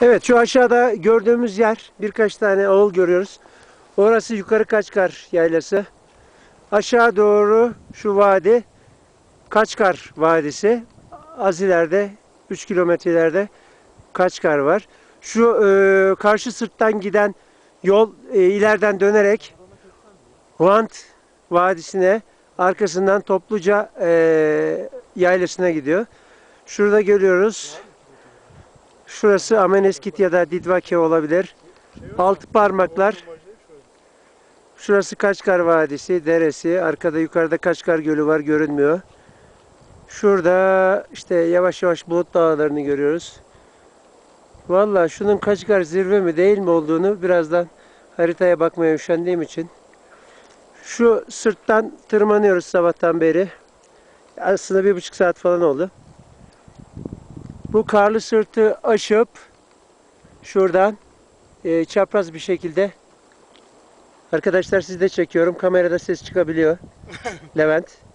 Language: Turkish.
Evet şu aşağıda gördüğümüz yer birkaç tane oğul görüyoruz. Orası yukarı Kaçkar yaylası. Aşağı doğru şu vadi Kaçkar Vadisi. Az ileride 3 kilometrelerde Kaçkar var. Şu e, karşı sırttan giden yol e, ileriden dönerek Huant Vadisi'ne arkasından Topluca e, yaylasına gidiyor. Şurada görüyoruz. Şurası Ameneskit ya da Didvake olabilir. Altı parmaklar. Şurası Kaçkar Vadisi, deresi. Arkada yukarıda Kaçkar Gölü var görünmüyor. Şurada işte yavaş yavaş bulut dağlarını görüyoruz. Vallahi şunun Kaçkar zirve mi değil mi olduğunu birazdan haritaya bakmaya üşendiğim için. Şu sırttan tırmanıyoruz sabahtan beri. Aslında bir buçuk saat falan oldu. Bu karlı sırtı aşıp şuradan e, çapraz bir şekilde arkadaşlar siz de çekiyorum. Kamerada ses çıkabiliyor. Levent.